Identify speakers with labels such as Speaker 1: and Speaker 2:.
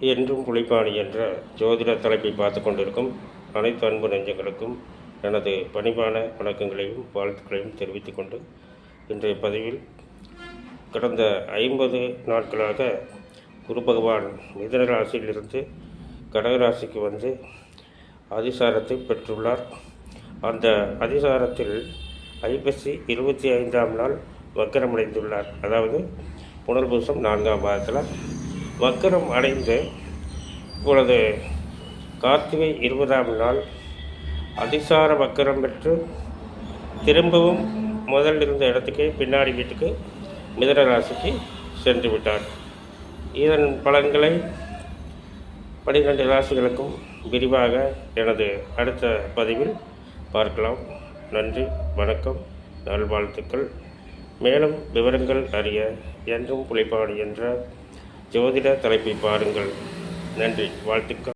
Speaker 1: என்றும் புலிப்பாணி என்ற ஜோதிட தலைப்பை பார்த்து கொண்டிருக்கும் அனைத்து அன்பு நெஞ்சங்களுக்கும் எனது பணிவான வணக்கங்களையும் வாழ்த்துக்களையும் தெரிவித்துக் கொண்டு இன்றைய பதிவில் கடந்த ஐம்பது நாட்களாக குரு பகவான் மிதன ராசியிலிருந்து கடகராசிக்கு வந்து அதிசாரத்தை பெற்றுள்ளார். அந்த அதிசாரத்தில் ஐப்பசி இருபத்தி ஐந்தாம் நாள் வக்கரமடைந்துள்ளார். அதாவது புனர்பூசம் நான்காம் மாதத்தில் வக்கரம் அடைந்து இப்பொழுது கார்த்திகை இருபதாம் நாள் அதிசார வக்கரம் பெற்று திரும்பவும் முதல் இருந்த இடத்துக்கு பின்னாடி வீட்டுக்கு மிதன ராசிக்கு சென்று விட்டார். இதன் பலன்களை பனிரெண்டு ராசிகளுக்கும் விரிவாக எனது அடுத்த பதிவில் பார்க்கலாம். நன்றி வணக்கம் நல்வாழ்த்துக்கள். மேலும் விவரங்கள் அறிய என்றும் புலிப்பாடு என்ற ஜோதிட தலைப்பை பாருங்கள். நன்றி. வாழ்த்துக்கள்.